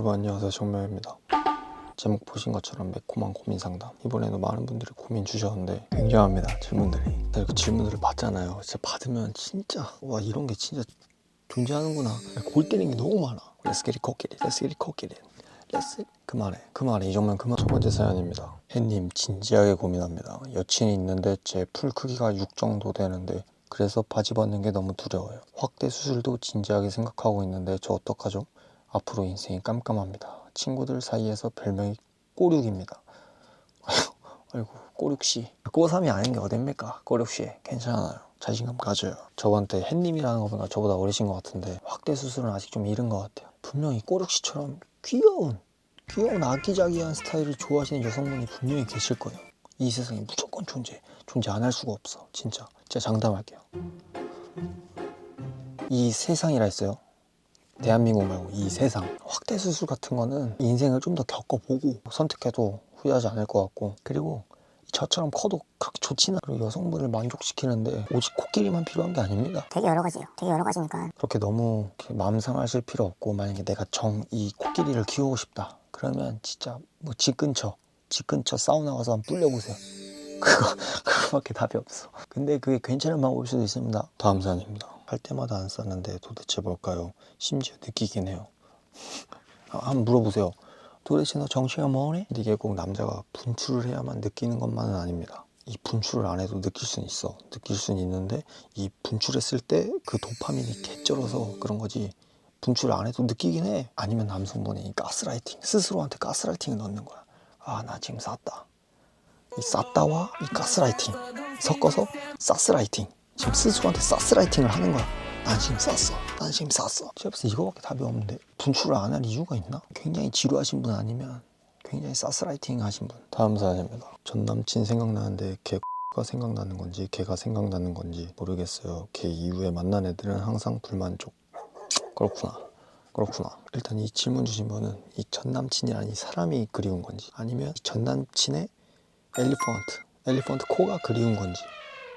여러분 안녕하세요. 정명입니다. 제목 보신 것처럼 매콤한 고민 상담. 이번에도 많은 분들이 고민 주셨는데 굉장합니다 질문들이. 제가 그 질문들을 받잖아요. 진짜 받으면 진짜 와 이런 게 진짜 존재하는구나. 골 때리는 게 너무 많아. Let's get it cooked Let's get it cooked Let's 그만해 그만해. 이 정도면 그만. 첫 번째 사연입니다. 햇님 진지하게 고민합니다. 여친이 있는데 제 풀 크기가 6 정도 되는데 그래서 바지 벗는 게 너무 두려워요. 확대 수술도 진지하게 생각하고 있는데 저 어떡하죠? 앞으로 인생이 깜깜합니다. 친구들 사이에서 별명이 꼬륙입니다. 아이고 꼬륙씨 꼬삼이 아닌 게 어딥니까? 꼬륙씨 괜찮아요. 자신감 가져요. 저한테 햇님이라는 거 보니까 저보다 어리신 것 같은데 확대 수술은 아직 좀 이른 것 같아요. 분명히 꼬륙씨처럼 귀여운 귀여운 아기자기한 스타일을 좋아하시는 여성분이 분명히 계실 거예요. 이 세상에 무조건 존재 존재 안 할 수가 없어 진짜 제가 장담할게요. 이 세상이라 했어요. 대한민국 말고 이 세상 확대 수술 같은 거는 인생을 좀 더 겪어보고 선택해도 후회하지 않을 것 같고 그리고 저처럼 커도 그렇게 좋지는 그리고 여성분을 만족시키는데 오직 코끼리만 필요한 게 아닙니다. 되게 여러 가지예요. 되게 여러 가지니까. 그렇게 너무 이렇게 마음 상하실 필요 없고 만약에 내가 정 이 코끼리를 키우고 싶다. 그러면 진짜 뭐 집 근처 집 근처 사우나 가서 한번 불려보세요. 그거 그거밖에 답이 없어. 근데 그게 괜찮은 방법일 수도 있습니다. 다음 사연입니다 할 때마다 안 썼는데 도대체 뭘까요? 심지어 느끼긴 해요. 아, 한번 물어보세요. 도대체 너 정체가 뭐니? 근데 이게 꼭 남자가 분출을 해야만 느끼는 것만은 아닙니다. 이 분출을 안 해도 느낄 수는 있어. 느낄 수는 있는데 이 분출했을 때 그 도파민이 개쩔어서 그런 거지. 분출을 안 해도 느끼긴 해. 아니면 남성분이 이 가스라이팅 스스로한테 가스라이팅을 넣는 거야. 아 나 지금 쌌다. 이 쌌다와 이 가스라이팅 섞어서 사스라이팅 스스로한테 사스라이팅을 하는 거야. 난 지금 쌌어. 난 지금 쌌어. 때 이거밖에 답이 없는데 분출을 안 할 이유가 있나? 굉장히 지루하신 분 아니면 굉장히 사스라이팅 하신 분. 다음 사연입니다. 전 남친 생각나는데 걔 가 생각나는 건지 걔가 생각나는 건지 모르겠어요. 걔 이후에 만난 애들은 항상 불만족 그렇구나. 그렇구나. 일단 이 질문 주신 분은 이 전 남친이라는 이 사람이 그리운 건지 아니면 이 전 남친의 엘리펀트 엘리펀트 코가 그리운 건지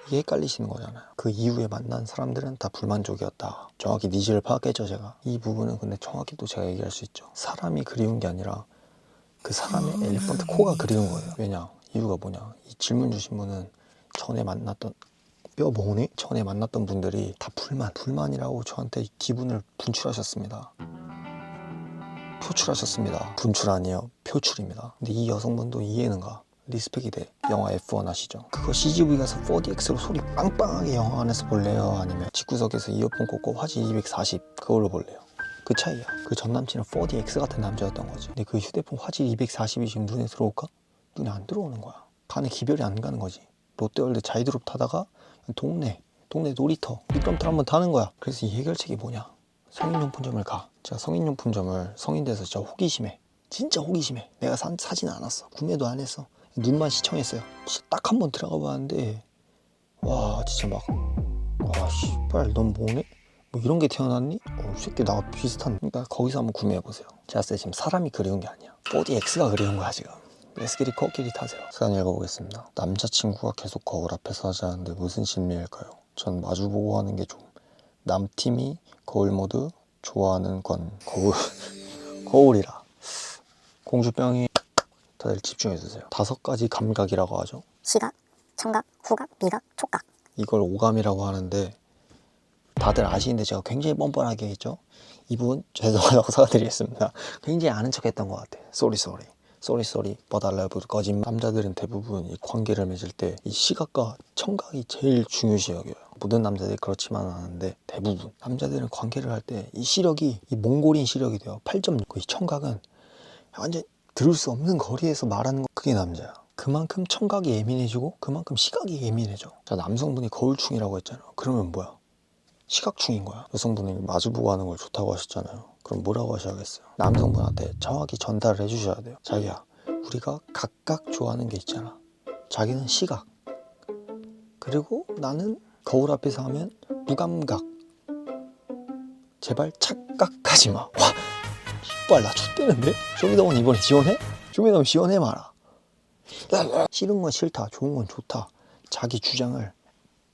이게 헷갈리시는 거잖아요. 그 이후에 만난 사람들은 다 불만족이었다. 정확히 니즈를 파악했죠 제가. 이 부분은 근데 정확히 또 제가 얘기할 수 있죠. 사람이 그리운 게 아니라 그 사람의 엘리펀트 코가 그리운 거예요. 왜냐? 이유가 뭐냐? 이 질문 주신 분은 전에 만났던 뼈 뭐니? 전에 만났던 분들이 다 불만 불만이라고 저한테 기분을 분출하셨습니다. 표출하셨습니다. 분출 아니에요. 표출입니다. 근데 이 여성분도 이해는 가 리스펙이 돼. 영화 F1 아시죠? 그거 CGV 가서 4DX로 소리 빵빵하게 영화 안에서 볼래요? 아니면 집구석에서 이어폰 꽂고 화질 240 그걸로 볼래요? 그 차이야. 그 전 남친은 4DX 같은 남자였던 거지. 근데 그 휴대폰 화질 240이 지금 눈에 들어올까? 눈에 안 들어오는 거야. 간에 기별이 안 가는 거지. 롯데월드 자이드롭 타다가 동네 동네 놀이터 미끄럼틀 한번 타는 거야. 그래서 이 해결책이 뭐냐? 성인용품점을 가. 제가 성인용품점을 성인 돼서 진짜 호기심해 진짜 호기심해 내가 산, 사진 않았어. 구매도 안 했어 눈만 시청했어요. 딱 한 번 들어가 봤는데 와 진짜 막 와 씨발 넌 뭐니? 뭐 이런 게 태어났니? 어, 이 새끼 나가 비슷한 그러니까 거기서 한번 구매해보세요. 제가 봤을 때 지금 사람이 그리운 게 아니야. 4DX가 그리운 거야 지금. 레스키리 코끼리 타세요. 사연 읽어보겠습니다. 남자친구가 계속 거울 앞에서 하자는데 무슨 심리일까요? 전 마주보고 하는 게 좀 남팀이 거울 모드 좋아하는 건 거울 거울이라. 공주병이 다들 집중해 주세요. 다섯 가지 감각이라고 하죠. 시각, 청각, 후각, 미각, 촉각. 이걸 오감이라고 하는데 다들 아시는데 제가 굉장히 뻔뻔하게 했죠. 이 부분 죄송하다고 사과드리겠습니다. 굉장히 아는 척 했던 것 같아요. 쏘리 쏘리 쏘리 쏘리 버달러브 거짓 남자들은 대부분 이 관계를 맺을 때 이 시각과 청각이 제일 중요시 여겨요. 모든 남자들이 그렇지만은 않은데 대부분. 남자들은 관계를 할 때 이 시력이 이 몽골인 시력이 돼요. 8.6. 이 청각은 완전 들을 수 없는 거리에서 말하는 거 그게 남자야. 그만큼 청각이 예민해지고 그만큼 시각이 예민해져. 자 남성분이 거울충이라고 했잖아요. 그러면 뭐야? 시각충인 거야. 여성분이 마주보고 하는 걸 좋다고 하셨잖아요. 그럼 뭐라고 하셔야겠어요? 남성분한테 정확히 전달을 해주셔야 돼요. 자기야 우리가 각각 좋아하는 게 있잖아. 자기는 시각. 그리고 나는 거울 앞에서 하면 무감각. 제발 착각하지 마. 와, 씨발 나 X되는데? 쇼미더머니 이번에 지원해? 쇼미더머니 지원해 마라 싫은 건 싫다 좋은 건 좋다 자기 주장을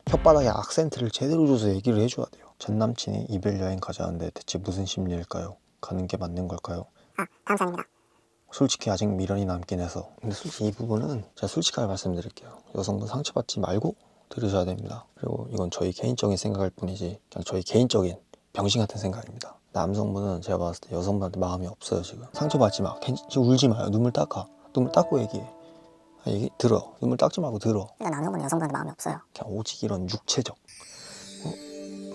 혓바닥에 악센트를 제대로 줘서 얘기를 해줘야 돼요 전 남친이 이별 여행 가자는데 대체 무슨 심리일까요? 가는 게 맞는 걸까요? 아 사연입니다. 솔직히 아직 미련이 남긴 해서 근데 솔직히 이 부분은 제가 솔직하게 말씀드릴게요 여성분 상처받지 말고 들으셔야 됩니다 그리고 이건 저희 개인적인 생각일 뿐이지 그냥 저희 개인적인 병신 같은 생각입니다 남성분은 제가 봤을 때 여성분한테 마음이 없어요 지금. 상처받지 마. 괜히 지금 울지 마요. 눈물 닦아. 눈물 닦고 얘기해. 아, 얘기 들어. 눈물 닦지 말고 들어. 일단 남성분은 여성분한테 마음이 없어요. 그냥 오직 이런 육체적 어?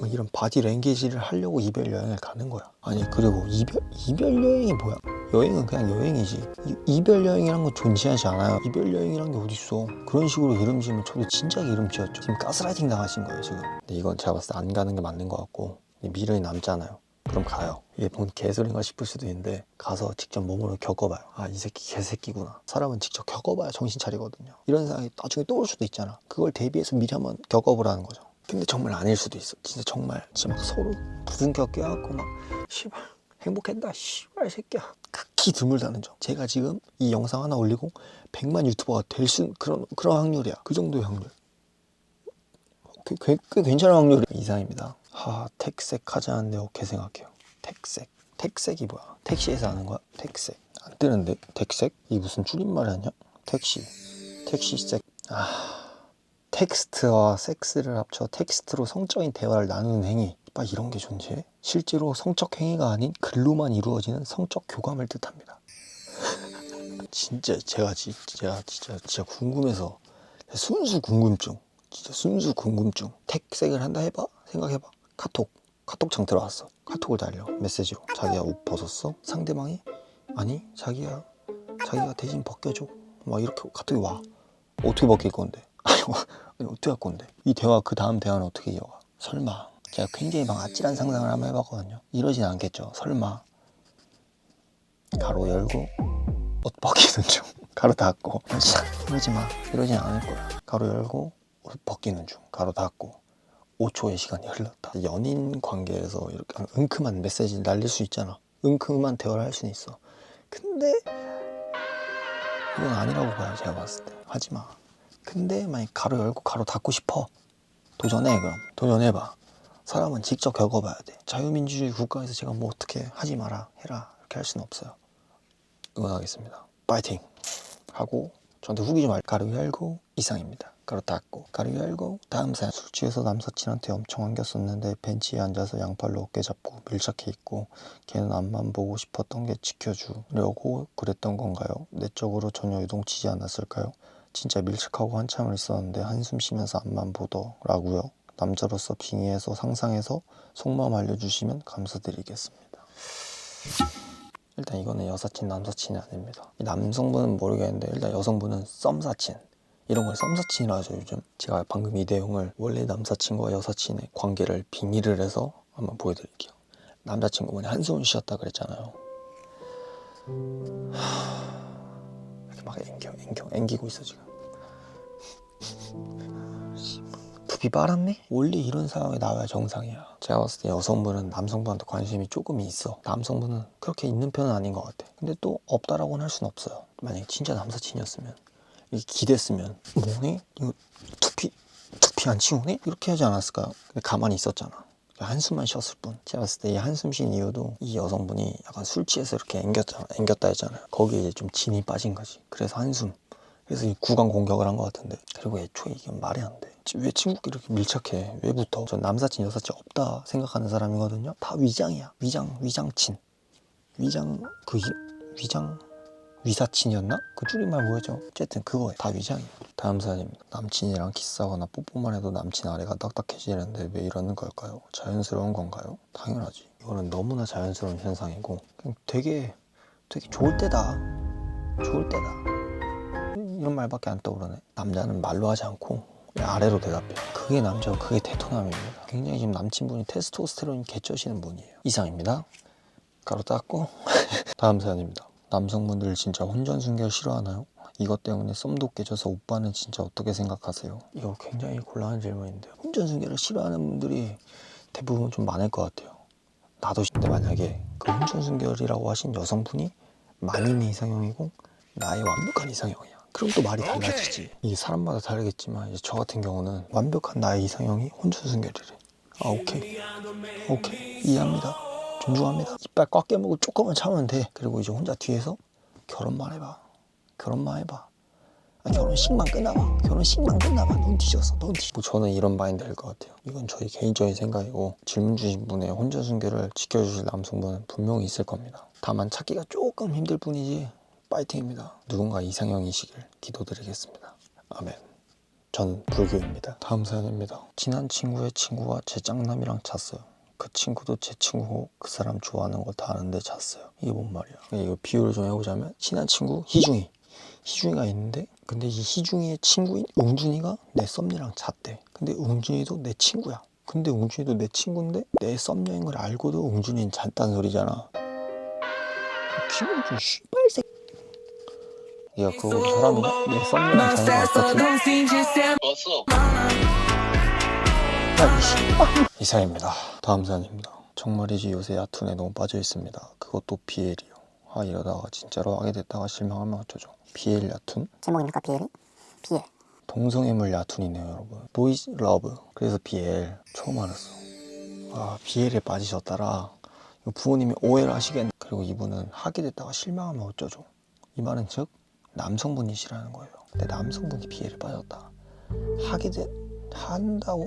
뭐 이런 바디 랭귀지를 하려고 이별 여행을 가는 거야. 아니 그리고 이별 이별 여행이 뭐야? 여행은 그냥 여행이지. 이, 이별 여행이란 건 존재하지 않아요. 이별 여행이란 게 어딨어? 그런 식으로 이름 지으면 저도 진작에 이름 지었죠. 지금 가스라이팅 당하신 거예요 지금. 근데 이건 제가 봤을 때 안 가는 게 맞는 것 같고 이 미련이 남잖아요 그럼 가요. 이게 뭔 개소리인가 싶을 수도 있는데 가서 직접 몸으로 겪어봐요. 아 이 새끼 개새끼구나. 사람은 직접 겪어봐야 정신 차리거든요. 이런 생각이 나중에 또 올 수도 있잖아. 그걸 대비해서 미리 한번 겪어보라는 거죠. 근데 정말 아닐 수도 있어. 진짜 정말 진짜 막 서로 부둥켜 껴갖고 막 씨발 행복했다 씨발 새끼야. 극히 드물다는 점. 제가 지금 이 영상 하나 올리고 100만 유튜버가 될 수 그런 그런 확률이야. 그 정도의 확률. 꽤, 꽤, 꽤 괜찮은 확률이 이상입니다 하 택색 하지 않는데 어떻게 생각해요? 택색? 택색이 뭐야? 택시에서 하는 거야? 택색. 안 뜨는데? 택색? 이 무슨 줄임말 아니야? 택시. 택시색. 아 텍스트와 섹스를 합쳐 텍스트로 성적인 대화를 나누는 행위. 막 이런 게 존재해? 실제로 성적 행위가 아닌 글로만 이루어지는 성적 교감을 뜻합니다. 진짜 제가 지, 제가 진짜 진짜 궁금해서 순수 궁금증. 진짜 순수 궁금증. 택색을 한다 해봐? 생각해봐 카톡 카톡창 들어왔어. 카톡을 달려. 메시지로. 자기야 옷 벗었어? 상대방이? 아니 자기야 자기가 대신 벗겨줘. 막 이렇게 카톡이 와. 어떻게 벗길 건데? 아니, 어떻게 할 건데? 이 대화 그 다음 대화는 어떻게 이어가? 설마. 제가 굉장히 막 아찔한 상상을 한번 해봤거든요. 이러진 않겠죠. 설마. 가로 열고 옷 벗기는 중. 가로 닫고. 이러지 마. 이러진 않을 거야. 가로 열고 옷 벗기는 중. 가로 닫고 5초의 시간이 흘렀다. 연인 관계에서 이렇게 은큼한 메시지를 날릴 수 있잖아. 은큼한 대화를 할 수는 있어. 근데 이건 아니라고 봐요 제가 봤을 때. 하지 마. 근데 만약 가로 열고 가로 닫고 싶어. 도전해 그럼. 도전해봐. 사람은 직접 겪어봐야 돼. 자유민주주의 국가에서 제가 뭐 어떻게 하지 마라 해라 이렇게 할 수는 없어요. 응원하겠습니다. 파이팅! 하고 저한테 후기 좀 알. 가로 열고 이상입니다. 가로 닫고 가로 열고 다음 사연 술 취해서 남사친한테 엄청 안겼었는데 벤치에 앉아서 양팔로 어깨 잡고 밀착해 있고 걔는 앞만 보고 싶었던 게 지켜주려고 그랬던 건가요? 내적으로 전혀 유동치지 않았을까요? 진짜 밀착하고 한참을 있었는데 한숨 쉬면서 앞만 보더라고요. 남자로서 빙의해서 상상해서 속마음 알려주시면 감사드리겠습니다. 일단 이거는 여사친 남사친이 아닙니다 이 남성분은 모르겠는데 일단 여성분은 썸사친 이런 걸 썸사친이라 하죠 요즘 제가 방금 이 내용을 원래 남사친과 여사친의 관계를 빙의를 해서 한번 보여드릴게요 남자친구분이 한숨을 쉬었다 그랬잖아요 하... 이렇게 막 앵겨 앵겨 앵기고 있어 지금 굽이 빨았네? 원래 이런 상황이 나와야 정상이야. 제가 봤을 때 여성분은 남성분한테 관심이 조금 있어. 남성분은 그렇게 있는 편은 아닌 것 같아. 근데 또 없다라고는 할 수는 없어요. 만약에 진짜 남사친이었으면 기댔으면 뭐니? 이거 투피 투피 안 치우네? 이렇게 하지 않았을까요? 근데 가만히 있었잖아. 한숨만 쉬었을 뿐. 제가 봤을 때 이 한숨 쉰 이유도 이 여성분이 약간 술 취해서 이렇게 앵겼잖아. 앵겼다 했잖아요. 거기에 이제 좀 진이 빠진 거지. 그래서 한숨. 그래서 이 구강 공격을 한 것 같은데 그리고 애초에 이게 말이 안 돼. 지- 왜 친구끼리 이렇게 밀착해? 왜 붙어? 전 남사친 여사친 없다 생각하는 사람이거든요. 다 위장이야. 위장 위장친. 위장 그 이- 위장 위사친이었나? 그 줄임말 뭐였죠? 어쨌든 그거예요. 다 위장이야. 다음 사연입니다. 남친이랑 키스하거나 뽀뽀만 해도 남친 아래가 딱딱해지는데 왜 이러는 걸까요? 자연스러운 건가요? 당연하지. 이거는 너무나 자연스러운 현상이고 그냥 되게 되게 좋을 때다. 좋을 때다. 이런 말밖에 안 떠오르네. 남자는 말로 하지 않고 아래로 대답해. 그게 남자고 그게 테토남입니다. 굉장히 지금 남친분이 테스토스테론이 개쩌시는 분이에요. 이상입니다. 가로 닦고 다음 사연입니다. 남성분들 진짜 혼전 순결 싫어하나요? 이것 때문에 썸도 깨져서 오빠는 진짜 어떻게 생각하세요? 이거 굉장히 곤란한 질문인데요. 혼전 순결을 싫어하는 분들이 대부분 좀 많을 것 같아요. 나도 근데 만약에 그 혼전 순결이라고 하신 여성분이 만인의 이상형이고 나의 완벽한 이상형이야. 그럼 또 말이 달라지지. 이게 사람마다 다르겠지만 이제 저 같은 경우는 완벽한 나의 이상형이 혼전 순결이래. 아 오케이, 오케이 이해합니다. 존중합니다. 이빨 꽉 깨물고 조금만 참으면 돼. 그리고 이제 혼자 뒤에서 결혼만 해봐. 결혼만 해봐. 아, 결혼식만 끝나봐. 결혼식만 끝나봐. 넌 뒤졌어. 넌 뒤. 뭐 저는 이런 마인드일 것 같아요. 이건 저희 개인적인 생각이고 질문 주신 분의 혼자 순결을 지켜주실 남성분은 분명히 있을 겁니다. 다만 찾기가 조금 힘들 뿐이지 파이팅입니다. 누군가 이상형이시길 기도드리겠습니다. 아멘. 전 불교입니다. 다음 사연입니다. 친한 친구의 친구가 제 짝남이랑 잤어요. 그 친구도 제 친구고 그 사람 좋아하는 거 다 아는데 잤어요. 이게 뭔 말이야? 이거 비유를 좀 해보자면 친한 친구 희중이 희중이가 있는데 근데 이 희중이의 친구인 웅준이가 내 썸녀랑 잤대. 근데 웅준이도 내 친구야. 근데 웅준이도 내 친구인데 내 썸녀인 걸 알고도 웅준이는 잤단 소리잖아. 김웅준 씨발 새. 야 그거 사람이 내 썸녀랑 자는 거. 왔 어. 야, 이 씨발. 이상입니다. 다음 사연입니다. 정말이지 요새 야툰에 너무 빠져 있습니다. 그것도 BL이요. 아 이러다가 진짜로 하게 됐다가 실망하면 어쩌죠? BL 야툰? 제목입니까 비엘이? 비엘 동성애물 야툰이네요, 여러분. 보이즈 러브. 그래서 BL 처음 알았어. 아 BL에 빠지셨다라. 부모님이 오해를 하시겠네. 그리고 이분은 하게 됐다가 실망하면 어쩌죠? 이 말은 즉 남성분이시라는 거예요. 근데 남성분이 BL에 빠졌다. 하게 돼 한다고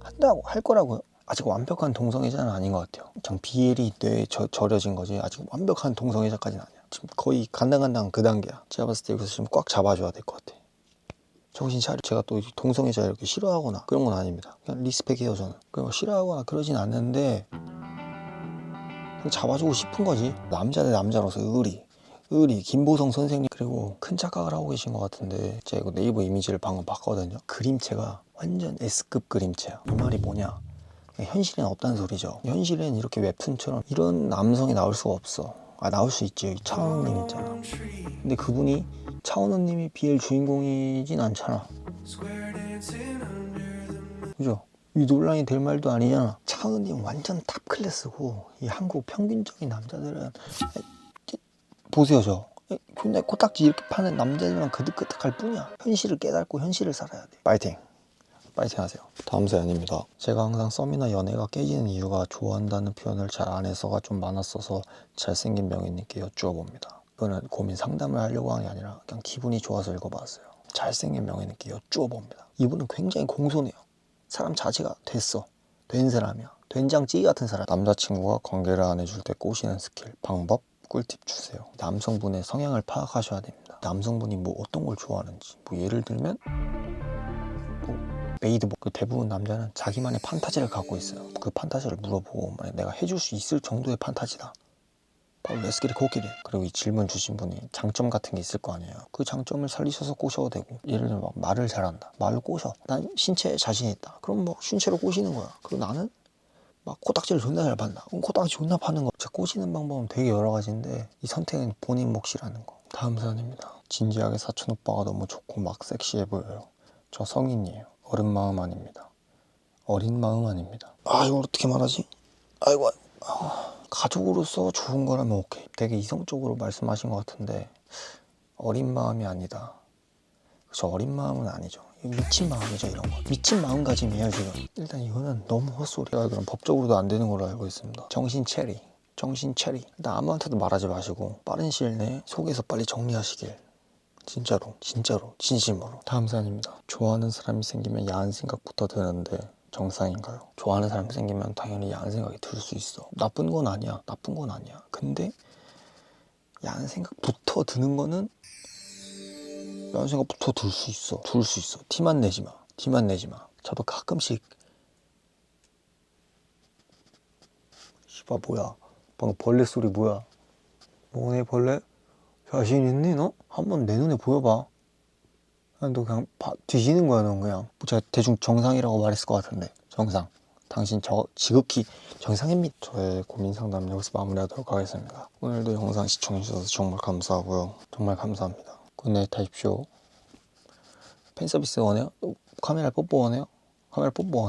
한다고 할 거라고요. 아직 완벽한 동성애자는 아닌 것 같아요. 그냥 BL이 뇌에 저, 절여진 거지 아직 완벽한 동성애자까지는 아니야. 지금 거의 간당간당 그 단계야. 제가 봤을 때 여기서 지금 꽉 잡아줘야 될 것 같아. 정신 차려. 제가 또 동성애자 이렇게 싫어하거나 그런 건 아닙니다. 그냥 리스펙해요 저는. 그리고 싫어하거나 그러진 않는데 그냥 잡아주고 싶은 거지. 남자 대 남자로서 의리. 의리 김보성 선생님 그리고 큰 착각을 하고 계신 것 같은데 제가 이거 네이버 이미지를 방금 봤거든요 그림체가 완전 S급 그림체야. 이 말이 뭐냐? 현실엔 없다는 소리죠? 현실엔 이렇게 웹툰처럼 이런 남성이 나올 수가 없어. 아 나올 수 있지. 차은우님 있잖아. 근데 그분이 차은우님이 BL 주인공이진 않잖아. 그죠? 이 논란이 될 말도 아니잖아. 차은우님 완전 탑 클래스고 이 한국 평균적인 남자들은 보세요 저. 근데 코딱지 이렇게 파는 남자들만 그득그득할 뿐이야. 현실을 깨닫고 현실을 살아야 돼. 파이팅 파이팅 하세요. 다음 사연입니다. 제가 항상 썸이나 연애가 깨지는 이유가 좋아한다는 표현을 잘 안 해서가 좀 많았어서 잘생긴 명인님께 여쭈어봅니다. 이거는 고민 상담을 하려고 한게 아니라 그냥 기분이 좋아서 읽어봤어요. 잘생긴 명인님께 여쭈어봅니다. 이분은 굉장히 공손해요. 사람 자체가 됐어. 된 사람이야. 된장찌개 같은 사람. 남자친구가 관계를 안 해줄 때 꼬시는 스킬 방법 꿀팁 주세요. 남성분의 성향을 파악하셔야 됩니다. 남성분이 뭐 어떤 걸 좋아하는지. 뭐 예를 들면 뭐 메이드 그 대부분 남자는 자기만의 판타지를 갖고 있어요. 그 판타지를 물어보고 만약 내가 해줄 수 있을 정도의 판타지다. 바로 레스키리 코끼리. 그리고 이 질문 주신 분이 장점 같은 게 있을 거 아니에요. 그 장점을 살리셔서 꼬셔도 되고 예를 들면 막 말을 잘한다. 말로 꼬셔. 난 신체에 자신 있다. 그럼 뭐 신체로 꼬시는 거야. 그리고 나는 막 코딱지를 존나 잘 판다. 그럼 코딱지 존나 파는 거. 진짜 꼬시는 방법은 되게 여러 가지인데 이 선택은 본인 몫이라는 거. 다음 사연입니다. 진지하게 사촌 오빠가 너무 좋고 막 섹시해 보여요. 저 성인이에요. 어른 마음 아닙니다. 어린 마음 아닙니다. 아 이걸 어떻게 말하지? 아이고 아, 가족으로서 좋은 거라면 오케이. 되게 이성적으로 말씀하신 것 같은데 어린 마음이 아니다. 저 어린 마음은 아니죠. 미친 마음이죠 이런 거. 미친 마음가짐이에요 지금. 일단 이거는 너무 헛소리야. 그럼 법적으로도 안 되는 걸로 알고 있습니다. 정신 체리. 정신 체리. 일단 아무한테도 말하지 마시고 빠른 시일 내에 속에서 빨리 정리하시길. 진짜로, 진짜로, 진심으로. 다음 사연입니다. 좋아하는 사람이 생기면 야한 생각부터 드는데 정상인가요? 좋아하는 사람이 생기면 당연히 야한 생각이 들 수 있어. 나쁜 건 아니야. 나쁜 건 아니야. 근데 야한 생각부터 드는 거는 야한 생각부터 들 수 있어. 들 수 있어. 티만 내지 마. 티만 내지 마. 저도 가끔씩 씨발 뭐야? 방금 벌레 소리 뭐야? 뭐네 벌레? 자신 있니 너? 한번 내 눈에 보여봐. 너 그냥 봐- 뒤지는 거야 넌 그냥. 뭐 제가 대충 정상이라고 말했을 것 같은데 정상. 당신 저 지극히 정상입니다. 저의 고민 상담 여기서 마무리하도록 하겠습니다. 오늘도 영상 시청해주셔서 정말 감사하고요. 정말 감사합니다. 굿나잇 하십시오. 팬 서비스 원해요? 또 카메라 뽀뽀 원해요? 카메라 뽀뽀 원해요?